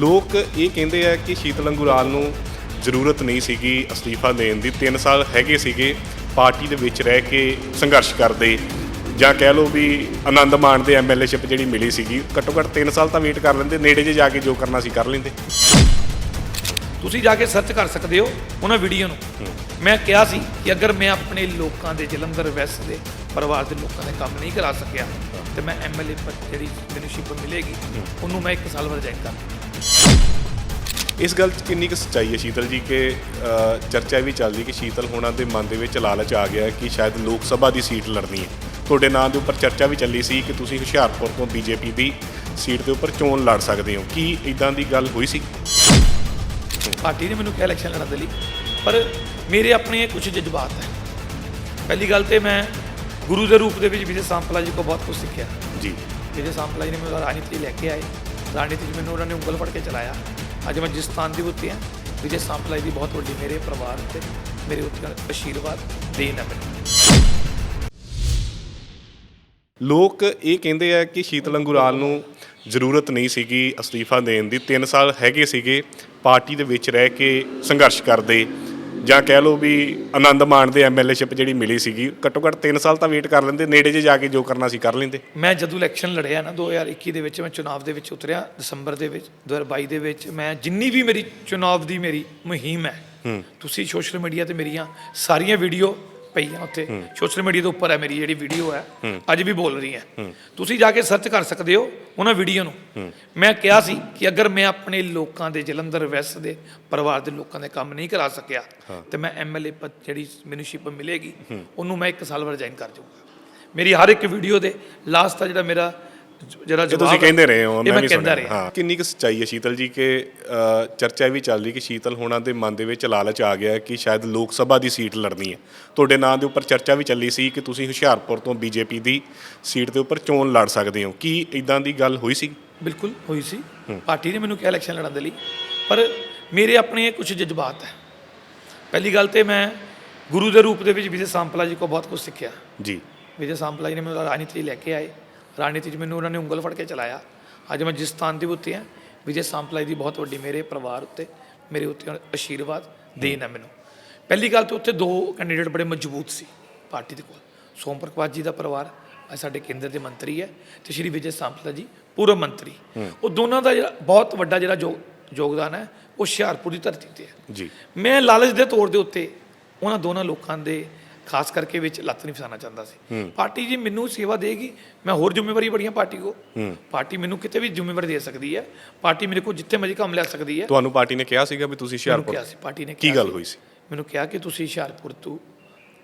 ਲੋਕ ਇਹ ਕਹਿੰਦੇ ਆ ਕਿ ਸ਼ੀਤਲ ਅੰਗੁਰਾਲ ਨੂੰ ਜ਼ਰੂਰਤ ਨਹੀਂ ਸੀਗੀ ਅਸਤੀਫਾ ਦੇਣ ਦੀ। 3 ਸਾਲ ਹੈਗੇ ਸੀਗੇ ਪਾਰਟੀ ਦੇ ਵਿੱਚ ਰਹਿ ਕੇ ਸੰਘਰਸ਼ ਕਰਦੇ। ਜਾਂ ਕਹਿ ਲਓ ਵੀ ਆਨੰਦ ਮਾਣਦੇ ਐਮਐਲਏਸ਼ਿਪ ਜਿਹੜੀ ਮਿਲੀ ਸੀਗੀ ਘੱਟੋ ਘੱਟ 3 ਸਾਲ ਤਾਂ ਵੇਟ ਕਰ ਲੈਂਦੇ ਨੇੜੇ ਜੇ ਜਾ ਕੇ ਜੋ ਕਰਨਾ ਸੀ ਕਰ ਲੈਂਦੇ। ਤੁਸੀਂ ਜਾ ਕੇ ਸਰਚ ਕਰ ਸਕਦੇ ਹੋ ਉਹਨਾਂ ਵੀਡੀਓ ਨੂੰ। ਮੈਂ ਕਿਹਾ ਸੀ ਕਿ ਅਗਰ ਮੈਂ ਆਪਣੇ ਲੋਕਾਂ ਦੇ ਜਲੰਧਰ ਵੈਸਟ ਦੇ ਪਰਿਵਾਰ ਦੇ ਲੋਕਾਂ ਦੇ ਕੰਮ ਨਹੀਂ ਕਰਾ ਸਕਿਆ ਤੇ ਮੈਂ ਐਮਐਲਏ ਪਰ ਜਿਹੜੀ ਮੈਨੂੰ ਸ਼ਿਪ ਮਿਲੇਗੀ ਉਹਨੂੰ ਮੈਂ 1 ਸਾਲ ਬਾਅਦ ਰਿਜੈਕਟ ਕਰ ਇਸ ਗੱਲ 'ਚ ਕਿੰਨੀ ਕੁ ਸੱਚਾਈ ਹੈ ਸ਼ੀਤਲ ਜੀ ਕਿ ਅ, ਚਰਚਾ ਵੀ ਚੱਲਦੀ ਕਿ ਸ਼ੀਤਲ ਹੋਣਾ ਦੇ ਮਨ ਦੇ ਵਿੱਚ ਲਾਲਚ ਆ ਗਿਆ ਕਿ ਸ਼ਾਇਦ ਲੋਕ ਸਭਾ ਦੀ ਸੀਟ ਲੜਨੀ ਹੈ। ਤੁਹਾਡੇ ਨਾਂ ਦੇ ਉੱਪਰ ਚਰਚਾ ਵੀ ਚੱਲੀ ਸੀ ਕਿ ਤੁਸੀਂ ਹੁਸ਼ਿਆਰਪੁਰ ਤੋਂ ਬੀਜੇਪੀ ਦੀ ਸੀਟ ਦੇ ਉੱਪਰ ਚੋਣ ਲੜ ਸਕਦੇ ਹੋ। ਕੀ ਇਦਾਂ ਦੀ ਗੱਲ ਹੋਈ ਸੀ? ਪਾਰਟੀ ਨੇ ਮੈਨੂੰ ਕਿਹਾ ਇਲੈਕਸ਼ਨ ਲੜਨ ਦੇ ਲਈ ਪਰ ਮੇਰੇ ਆਪਣੇ ਕੁਝ ਜਜ਼ਬਾਤ ਹੈ। ਪਹਿਲੀ ਗੱਲ ਤੇ ਮੈਂ ਗੁਰੂ ਦੇ ਰੂਪ ਦੇ ਵਿੱਚ ਵਿਜੇ ਸਾਂਪਲਾ ਜੀ ਕੋਲ ਬਹੁਤ ਕੁਝ ਸਿੱਖਿਆ। ਜੀ। ਵਿਜੇ ਸਾਂਪਲਾ ਜੀ ਨੇ ਮੈਨੂੰ ਰਾਜਨੀਤੀ ਲੈ ਕੇ ਆਏ। ਰਾਜਨੀਤੀ 'ਚ ਮੈਨੂੰ ਉਹਨਾਂ ਨੇ ਉਂਗਲ ਫੜ ਕੇ ਚਲਾਇਆ, ਅੱਜ ਮੈਂ ਜਿਸ ਸਥਾਨ ਦੀ ਉੱਤੇ ਹਾਂ, ਵਿਜੇ ਸਾਂਪਲਾਈ ਦੀ ਬਹੁਤ ਵੱਡੀ ਮੇਰੇ ਪਰਿਵਾਰ ਤੇ ਮੇਰੇ ਉੱਤੇ ਆਸ਼ੀਰਵਾਦ, ਦੇਣ ਹੈ ਮੈਨੂੰ। ਲੋਕ ਇਹ ਕਹਿੰਦੇ ਆ ਕਿ ਸ਼ੀਤਲ ਅੰਗੁਰਾਲ ਨੂੰ ਜ਼ਰੂਰਤ ਨਹੀਂ ਸੀਗੀ ਅਸਤੀਫਾ ਦੇਣ ਦੀ 3 ਸਾਲ ਹੈਗੇ ਸੀਗੇ, ਪਾਰਟੀ ਦੇ ਵਿੱਚ ਰਹਿ ਕੇ ਸੰਘਰਸ਼ ਕਰਦੇ। ਜਾਂ ਕਹਿ ਲਓ ਵੀ ਆਨੰਦ ਮਾਣਦੇ ਐਮਐਲਏਸ਼ਿਪ ਜਿਹੜੀ ਮਿਲੀ ਸੀਗੀ ਘੱਟੋ ਘੱਟ 3 ਸਾਲ ਤਾਂ ਵੇਟ ਕਰ ਲੈਂਦੇ ਨੇੜੇ ਜੇ ਜਾ ਕੇ ਜੋ ਕਰਨਾ ਸੀ ਕਰ ਲੈਂਦੇ। ਮੈਂ ਜਦੋਂ ਇਲੈਕਸ਼ਨ ਲੜਿਆ ਨਾ 2021 ਦੇ ਵਿੱਚ ਮੈਂ ਚੁਣਾਵ ਦੇ ਵਿੱਚ ਉਤਰਿਆ ਦਸੰਬਰ ਦੇ ਵਿੱਚ 2022 ਦੇ ਵਿੱਚ ਮੈਂ ਜਿੰਨੀ ਵੀ ਮੇਰੀ ਚੁਣਾਵ ਦੀ ਮੇਰੀ ਮੁਹਿੰਮ ਹੈ ਤੁਸੀਂ ਸੋਸ਼ਲ ਮੀਡੀਆ ਤੇ ਮੇਰੀਆਂ ਸਾਰੀਆਂ ਵੀਡੀਓ ਪਈਆਂ ਉੱਥੇ। ਸੋਸ਼ਲ ਮੀਡੀਆ ਦੇ ਉੱਪਰ ਹੈ ਮੇਰੀ ਜਿਹੜੀ ਵੀਡੀਓ ਹੈ। ਅੱਜ ਵੀ ਬੋਲ ਰਹੀ ਹੈ। ਤੁਸੀਂ ਜਾ ਕੇ ਸਰਚ ਕਰ ਸਕਦੇ ਹੋ ਉਹਨਾਂ ਵੀਡੀਓ ਨੂੰ। ਮੈਂ ਕਿਹਾ ਸੀ ਕਿ ਅਗਰ ਮੈਂ ਆਪਣੇ ਲੋਕਾਂ ਦੇ ਜਲੰਧਰ ਵੈਸਟ ਦੇ ਪਰਿਵਾਰ ਦੇ ਲੋਕਾਂ ਦੇ ਕੰਮ ਨਹੀਂ ਕਰਾ ਸਕਿਆ ਤੇ ਮੈਂ ਐਮਐਲਏ ਪਦ ਜਿਹੜੀ ਮੈਨੂੰ ਸ਼ਿਪ ਮਿਲੇਗੀ ਉਹਨੂੰ ਮੈਂ 1 ਸਾਲ ਬਾਅਦ ਰਿਜ਼ਾਈਨ ਕਰ ਜਾਊਂਗਾ। ਮੇਰੀ ਹਰ ਇੱਕ ਵੀਡੀਓ ਦੇ ਲਾਸਟ ਦਾ ਜਿਹੜਾ ਮੇਰਾ ਜਿਹੜਾ ਜਵਾਬ ਤੁਸੀਂ ਕਹਿੰਦੇ ਰਹੇ ਹੋ ਮੈਂ ਵੀ ਸੁਣਿਆ। ਹਾਂ। ਕਿੰਨੀ ਕੁ ਸੱਚਾਈ ਹੈ ਸ਼ੀਤਲ ਜੀ ਕਿ ਚਰਚਾ ਵੀ ਚੱਲ ਰਹੀ ਕਿ ਸ਼ੀਤਲ ਹੋਣਾ ਦੇ ਮਨ ਦੇ ਵਿੱਚ ਲਾਲਚ ਆ ਗਿਆ ਕਿ ਸ਼ਾਇਦ ਲੋਕ ਸਭਾ ਦੀ ਸੀਟ ਲੜਨੀ ਹੈ। ਤੁਹਾਡੇ ਨਾਂ ਦੇ ਉੱਪਰ ਚਰਚਾ ਵੀ ਚੱਲੀ ਸੀ ਕਿ ਤੁਸੀਂ ਹੁਸ਼ਿਆਰਪੁਰ ਤੋਂ ਬੀਜੇਪੀ ਦੀ ਸੀਟ ਦੇ ਉੱਪਰ ਚੋਣ ਲੜ ਸਕਦੇ ਹੋ। ਕੀ ਇਦਾਂ ਦੀ ਗੱਲ ਹੋਈ ਸੀ? ਬਿਲਕੁਲ ਹੋਈ ਸੀ। ਪਾਰਟੀ ਨੇ ਮੈਨੂੰ ਕਿਹਾ ਇਲੈਕਸ਼ਨ ਲੜਨ ਦੇ ਲਈ। ਪਰ ਮੇਰੇ ਆਪਣੇ ਕੁਝ ਜਜ਼ਬਾਤ ਹੈ। ਪਹਿਲੀ ਗੱਲ ਤੇ ਮੈਂ ਗੁਰੂ ਦੇ ਰੂਪ ਦੇ ਵਿੱਚ ਵਿਜੇ ਸਾਂਪਲਾ ਜੀ ਕੋਲ ਬਹੁਤ ਕੁਝ ਸਿੱਖਿਆ। ਜੀ। ਵਿਜੇ ਸਾਂਪਲਾ ਜੀ ਨੇ ਮੈਨੂੰ ਰਾਜਨੀਤੀ ਲੈ ਕੇ ਆਏ। ਰਾਜਨੀਤੀ 'ਚ ਮੈਨੂੰ ਉਹਨਾਂ ਨੇ ਉਂਗਲ ਫੜ ਕੇ ਚਲਾਇਆ। ਅੱਜ ਮੈਂ ਜਿਸ ਸਥਾਨ ਦੇ ਉੱਤੇ ਹਾਂ ਵਿਜੇ ਸਾਂਪਲਾ ਜੀ ਦੀ ਬਹੁਤ ਵੱਡੀ ਮੇਰੇ ਪਰਿਵਾਰ ਉੱਤੇ ਮੇਰੇ ਉੱਤੇ ਆਸ਼ੀਰਵਾਦ ਦੇਣ ਹੈ ਮੈਨੂੰ। ਪਹਿਲੀ ਗੱਲ ਤੇ ਉੱਥੇ ਦੋ ਕੈਂਡੀਡੇਟ ਬੜੇ ਮਜ਼ਬੂਤ ਸੀ ਪਾਰਟੀ ਦੇ ਕੋਲ। ਸੋਮ ਪ੍ਰਕਾਸ਼ ਜੀ ਦਾ ਪਰਿਵਾਰ ਸਾਡੇ ਕੇਂਦਰ ਦੇ ਮੰਤਰੀ ਹੈ ਤੇ ਸ਼੍ਰੀ ਵਿਜੇ ਸਾਂਪਲਾ ਜੀ ਪੂਰਵ ਮੰਤਰੀ। ਉਹ ਦੋਨਾਂ ਦਾ ਜਿਹੜਾ ਬਹੁਤ ਵੱਡਾ ਜਿਹੜਾ ਯੋਗਦਾਨ ਹੈ ਉਹ ਹੁਸ਼ਿਆਰਪੁਰ ਦੀ ਧਰਤੀ ਤੇ ਹੈ। ਜੀ। ਮੈਂ ਲਾਲਚ ਦੇ ਤੌਰ ਦੇ ਉੱਤੇ ਉਹਨਾਂ ਦੋਨਾਂ ਲੋਕਾਂ ਦੇ ਖਾਸ ਕਰਕੇ ਵਿੱਚ ਲੱਤ ਨਹੀਂ ਫਸਾਉਣਾ ਚਾਹੁੰਦਾ ਸੀ। ਪਾਰਟੀ ਜੀ ਮੈਨੂੰ ਸੇਵਾ ਦੇਗੀ ਮੈਂ ਹੋਰ ਜ਼ਿੰਮੇਵਾਰੀ ਬੜੀਆਂ ਪਾਰਟੀ ਕੋ। ਪਾਰਟੀ ਮੈਨੂੰ ਕਿਤੇ ਵੀ ਜ਼ਿੰਮੇਵਾਰੀ ਦੇ ਸਕਦੀ ਹੈ। ਪਾਰਟੀ ਮੇਰੇ ਕੋਲ ਜਿੱਥੇ ਮਰਜ਼ੀ ਕੰਮ ਲੈ ਸਕਦੀ ਹੈ। ਤੁਹਾਨੂੰ ਪਾਰਟੀ ਨੇ ਕਿਹਾ ਸੀਗਾ ਵੀ ਤੁਸੀਂ ਹੁਸ਼ਿਆਰਪੁਰ ਕਿਹਾ ਸੀ ਪਾਰਟੀ ਨੇ ਕੀ ਗੱਲ ਹੋਈ ਸੀ? ਮੈਨੂੰ ਕਿਹਾ ਕਿ ਤੁਸੀਂ ਹੁਸ਼ਿਆਰਪੁਰ ਤੋਂ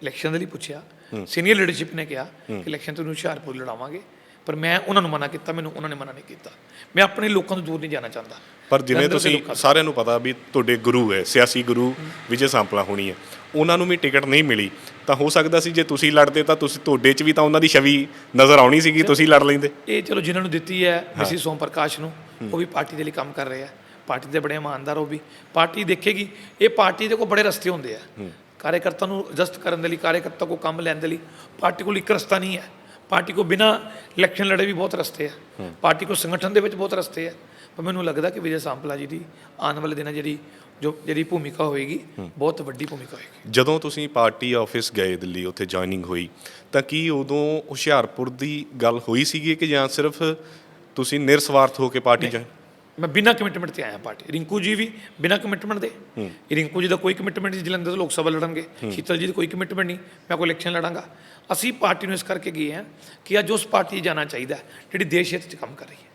ਇਲੈਕਸ਼ਨ ਦੇ ਲਈ ਪੁੱਛਿਆ। ਸੀਨੀਅਰ ਲੀਡਰਸ਼ਿਪ ਨੇ ਕਿਹਾ ਕਿ ਇਲੈਕਸ਼ਨ ਤੁਹਾਨੂੰ ਹੁਸ਼ਿਆਰਪੁਰ ਲੜਾਵਾਂਗੇ। ਪਰ ਮੈਂ ਉਹਨਾਂ ਨੂੰ ਮਨਾ ਕੀਤਾ ਮੈਨੂੰ ਉਹਨਾਂ ਨੇ ਮਨਾ ਨਹੀਂ ਕੀਤਾ। ਮੈਂ ਆਪਣੇ ਲੋਕਾਂ ਤੋਂ ਦੂਰ ਨਹੀਂ ਜਾਣਾ ਚਾਹੁੰਦਾ। ਪਰ ਜਿਵੇਂ ਤੁਸੀਂ। ਸਾਰਿਆਂ ਨੂੰ ਪਤਾ ਵੀ ਤੁਹਾਡੇ ਗੁਰੂ ਹੈ ਸਿਆਸੀ ਗੁਰੂ ਵਿਜੇ ਸਾਂਪਲਾ ਹੋਣੀ ਹੈ। ਉਹਨਾਂ ਨੂੰ ਵੀ ਟਿਕਟ ਨਹੀਂ ਮਿਲੀ। ਤਾਂ ਹੋ ਸਕਦਾ ਸੀ ਜੇ ਤੁਸੀਂ ਲੜਦੇ ਤਾਂ ਤੁਸੀਂ ਤੁਹਾਡੇ 'ਚ ਵੀ ਤਾਂ ਉਹਨਾਂ ਦੀ ਛਵੀ ਨਜ਼ਰ ਆਉਣੀ ਸੀਗੀ ਤੁਸੀਂ ਲੜ ਲੈਂਦੇ। ਇਹ ਚਲੋ ਜਿਨ੍ਹਾਂ ਨੂੰ ਦਿੱਤੀ ਹੈ ਮਿਸਿਸ ਸੋਮ ਪ੍ਰਕਾਸ਼ ਨੂੰ ਉਹ ਵੀ ਪਾਰਟੀ ਦੇ ਲਈ ਕੰਮ ਕਰ ਰਹੇ ਆ। ਪਾਰਟੀ ਦੇ ਬੜੇ ਇਮਾਨਦਾਰ ਉਹ ਵੀ। ਪਾਰਟੀ ਦੇਖੇਗੀ ਇਹ ਪਾਰਟੀ ਦੇ ਕੋਲ ਬੜੇ ਰਸਤੇ ਹੁੰਦੇ ਆ। ਕਾਰਜਕਰਤਾ ਨੂੰ ਐਡਜਸਟ ਕਰਨ ਦੇ ਲਈ ਕਾਰਜਕਰਤਾ ਕੋ ਕੰਮ ਲੈਣ ਦੇ ਲਈ ਪਾਰਟੀ ਕੋਲ ਇੱਕ ਰਸਤਾ ਨਹੀਂ ਹੈ। ਪਾਰਟੀ ਕੋ ਬਿਨਾ ਇਲੈਕਸ਼ਨ ਲੜੇ ਵੀ ਬਹੁਤ ਰਸਤੇ ਆ। ਪਾਰਟੀ ਕੋ ਸੰਗਠਨ ਦੇ ਵਿੱਚ ਬਹੁਤ ਰਸਤੇ ਆ। ਪਰ ਮੈਨੂੰ ਲੱਗਦਾ ਕਿ ਵਿਜੇ ਸਾਂਪਲਾ ਜੀ ਦੀ ਆਉਣ ਵਾਲੇ ਦਿਨਾਂ ਜਿਹੜੀ ਜੋ ਜਿਹੜੀ ਭੂਮਿਕਾ ਹੋਏਗੀ ਬਹੁਤ ਵੱਡੀ ਭੂਮਿਕਾ ਹੋਏਗੀ। ਜਦੋਂ ਤੁਸੀਂ ਪਾਰਟੀ ਆਫਿਸ ਗਏ ਦਿੱਲੀ ਉੱਥੇ ਜੁਆਇਨਿੰਗ ਹੋਈ ਤਾਂ ਕੀ ਉਦੋਂ ਹੁਸ਼ਿਆਰਪੁਰ ਦੀ ਗੱਲ ਹੋਈ ਸੀਗੀ ਕਿ ਜਾਂ ਸਿਰਫ ਤੁਸੀਂ ਨਿਰਸਵਾਰਥ ਹੋ ਕੇ ਪਾਰਟੀ ਚ ਮੈਂ ਬਿਨਾਂ ਕਮਿਟਮੈਂਟ ਤੇ ਆਇਆ ਪਾਰਟੀ। ਰਿੰਕੂ ਜੀ ਵੀ ਬਿਨਾਂ ਕਮਿਟਮੈਂਟ ਦੇ। ਰਿੰਕੂ ਜੀ ਦਾ ਕੋਈ ਕਮਿਟਮੈਂਟ ਨਹੀਂ ਜਲੰਧਰ ਤੋਂ ਲੋਕ ਸਭਾ ਲੜਨਗੇ। ਸ਼ੀਤਲ ਜੀ ਦਾ ਕੋਈ ਕਮਿਟਮੈਂਟ ਨਹੀਂ ਮੈਂ ਕੋਈ ਇਲੈਕਸ਼ਨ ਲੜਾਂਗਾ। ਅਸੀਂ ਪਾਰਟੀ ਨੂੰ ਇਸ ਕਰਕੇ ਗਏ ਹਾਂ ਕਿ ਅੱਜ ਉਸ ਪਾਰਟੀ ਜਾਣਾ ਚਾਹੀਦਾ ਜਿਹੜੀ ਦੇਸ਼ ਹਿੱਤ 'ਚ ਕੰਮ ਕਰ ਰਹੀ ਹੈ।